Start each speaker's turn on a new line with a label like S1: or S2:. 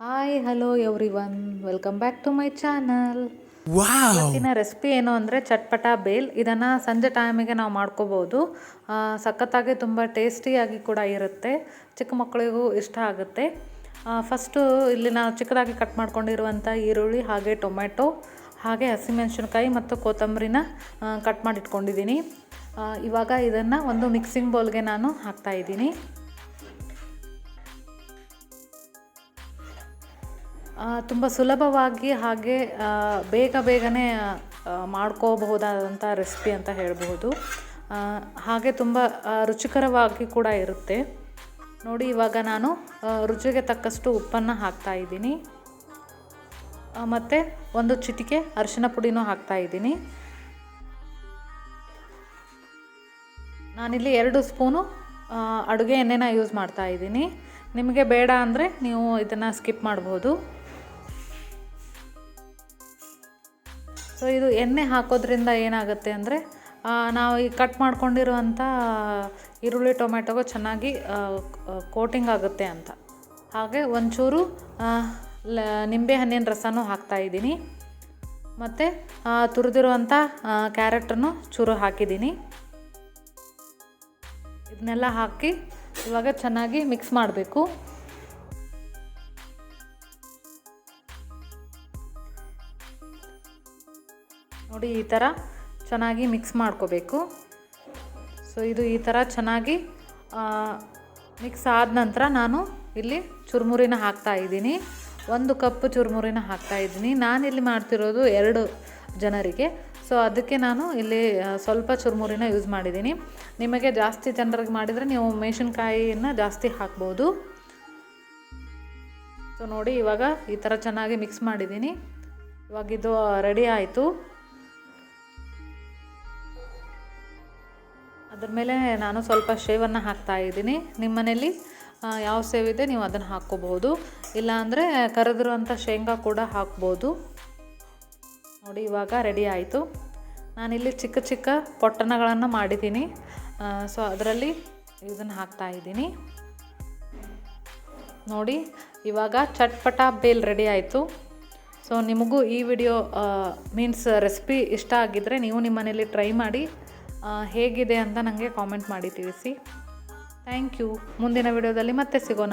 S1: Hi hello everyone welcome back to my channel! ಇವತ್ತಿನ recipe ಏನು ಅಂದರೆ ಚಟ್ಪಟ ಬೇಲ್. ಇದನ್ನು ಸಂಜೆ ಟೈಮಿಗೆ ನಾವು ಮಾಡ್ಕೋಬೋದು. ಸಖತ್ತಾಗಿ ತುಂಬ ಟೇಸ್ಟಿಯಾಗಿ ಕೂಡ ಇರುತ್ತೆ. ಚಿಕ್ಕ ಮಕ್ಕಳಿಗೂ ಇಷ್ಟ ಆಗುತ್ತೆ. ಫಸ್ಟು ಇಲ್ಲಿ ನಾವು ಚಿಕ್ಕದಾಗಿ ಕಟ್ ಮಾಡ್ಕೊಂಡಿರುವಂಥ ಈರುಳ್ಳಿ ಹಾಗೆ ಟೊಮೆಟೊ ಹಾಗೆ ಹಸಿಮೆಣಸಿನ್ಕಾಯಿ ಮತ್ತು ಕೊತ್ತಂಬರಿನ ಕಟ್ ಮಾಡಿಟ್ಕೊಂಡಿದ್ದೀನಿ. ಇವಾಗ ಇದನ್ನು ಒಂದು ಮಿಕ್ಸಿಂಗ್ ಬೌಲ್ಗೆ ನಾನು ಹಾಕ್ತಾಯಿದ್ದೀನಿ ತುಂಬ ಸುಲಭವಾಗಿ ಹಾಗೆ ಬೇಗ ಬೇಗನೆ ಮಾಡ್ಕೋಬಹುದಾದಂಥ ರೆಸಿಪಿ ಅಂತ ಹೇಳಬಹುದು. ಹಾಗೆ ತುಂಬ ರುಚಿಕರವಾಗಿ ಕೂಡ ಇರುತ್ತೆ. ನೋಡಿ, ಇವಾಗ ನಾನು ರುಚಿಗೆ ತಕ್ಕಷ್ಟು ಉಪ್ಪನ್ನು ಹಾಕ್ತಾ ಇದ್ದೀನಿ. ಮತ್ತು ಒಂದು ಚಿಟಿಕೆ ಅರಿಶಿನ ಪುಡಿನೂ ಹಾಕ್ತಾ ಇದ್ದೀನಿ. ನಾನಿಲ್ಲಿ ಎರಡು ಸ್ಪೂನು ಅಡುಗೆ ಎಣ್ಣೆನ ಯೂಸ್ ಮಾಡ್ತಾ ಇದ್ದೀನಿ. ನಿಮಗೆ ಬೇಡ ಅಂದರೆ ನೀವು ಇದನ್ನು ಸ್ಕಿಪ್ ಮಾಡ್ಬೋದು. ಸೊ ಇದು ಎಣ್ಣೆ ಹಾಕೋದ್ರಿಂದ ಏನಾಗುತ್ತೆ ಅಂದರೆ ನಾವು ಈ ಕಟ್ ಮಾಡ್ಕೊಂಡಿರುವಂಥ ಈರುಳ್ಳಿ ಟೊಮೆಟೊಗೂ ಚೆನ್ನಾಗಿ ಕೋಟಿಂಗ್ ಆಗುತ್ತೆ ಅಂತ. ಹಾಗೆ ಒಂಚೂರು ಲ, ನಿಂಬೆ ಹಣ್ಣಿನ ರಸನೂ ಹಾಕ್ತಾ ಇದ್ದೀನಿ. ಮತ್ತು ತುರಿದಿರುವಂಥ ಕ್ಯಾರೆಟನ್ನು ಚೂರು ಹಾಕಿದ್ದೀನಿ. ಇದನ್ನೆಲ್ಲ ಹಾಕಿ ಇವಾಗ ಚೆನ್ನಾಗಿ ಮಿಕ್ಸ್ ಮಾಡಬೇಕು. ನೋಡಿ, ಈ ಥರ ಚೆನ್ನಾಗಿ ಮಿಕ್ಸ್ ಮಾಡ್ಕೋಬೇಕು. ಸೊ ಇದು ಈ ಥರ ಚೆನ್ನಾಗಿ ಮಿಕ್ಸ್ ಆದ ನಂತರ ನಾನು ಇಲ್ಲಿ ಚುರುಮುರಿನ ಹಾಕ್ತಾ ಇದ್ದೀನಿ. ಒಂದು ಕಪ್ ಚುರುಮುರಿನ ಹಾಕ್ತಾ ಇದ್ದೀನಿ. ನಾನಿಲ್ಲಿ ಮಾಡ್ತಿರೋದು ಎರಡು ಜನರಿಗೆ. ಸೊ ಅದಕ್ಕೆ ನಾನು ಇಲ್ಲಿ ಸ್ವಲ್ಪ ಚುರುಮುರಿನ ಯೂಸ್ ಮಾಡಿದ್ದೀನಿ. ನಿಮಗೆ ಜಾಸ್ತಿ ಜನರಿಗೆ ಮಾಡಿದರೆ ನೀವು ಮೆಣಸಿನ್ಕಾಯಿನ ಜಾಸ್ತಿ ಹಾಕ್ಬೋದು. ಸೊ ನೋಡಿ, ಇವಾಗ ಈ ಥರ ಚೆನ್ನಾಗಿ ಮಿಕ್ಸ್ ಮಾಡಿದ್ದೀನಿ. ಇವಾಗಿದು ರೆಡಿ ಆಯಿತು. ಅದ್ರ ಮೇಲೆ ನಾನು ಸ್ವಲ್ಪ ಶೇವನ್ನು ಹಾಕ್ತಾ ಇದ್ದೀನಿ. ನಿಮ್ಮ ಸೇವ್ ಯಾವ ಸೇವಿದೆ ನೀವು ಅದನ್ನು ಹಾಕ್ಕೋಬಹುದು. ಇಲ್ಲಾಂದರೆ ಕರೆದಿರುವಂಥ ಶೇಂಗಾ ಕೂಡ ಹಾಕ್ಬೋದು. ನೋಡಿ, ಇವಾಗ ರೆಡಿ ಆಯಿತು. ನಾನಿಲ್ಲಿ ಚಿಕ್ಕ ಚಿಕ್ಕ ಪೊಟ್ಟಣಗಳನ್ನು ಮಾಡಿದ್ದೀನಿ. ಸೊ ಅದರಲ್ಲಿ ಇದನ್ನು ಹಾಕ್ತಾ ಇದ್ದೀನಿ. ನೋಡಿ, ಇವಾಗ ಚಟ್ಪಟ ಬೇಲ್ ರೆಡಿ ಆಯಿತು. ಸೊ ನಿಮಗೂ ಈ ವಿಡಿಯೋ ಮೀನ್ಸ್ ರೆಸಿಪಿ ಇಷ್ಟ ಆಗಿದ್ದರೆ ನೀವು ನಿಮ್ಮ ಮನೇಲಿ ಟ್ರೈ ಮಾಡಿ. ಹೇಗಿದೆ ಅಂತ ನನಗೆ ಕಾಮೆಂಟ್ ಮಾಡಿ ತಿಳಿಸಿ. ಥ್ಯಾಂಕ್ ಯು ಮುಂದಿನ ವಿಡಿಯೋದಲ್ಲಿ ಮತ್ತೆ ಸಿಗೋಣ.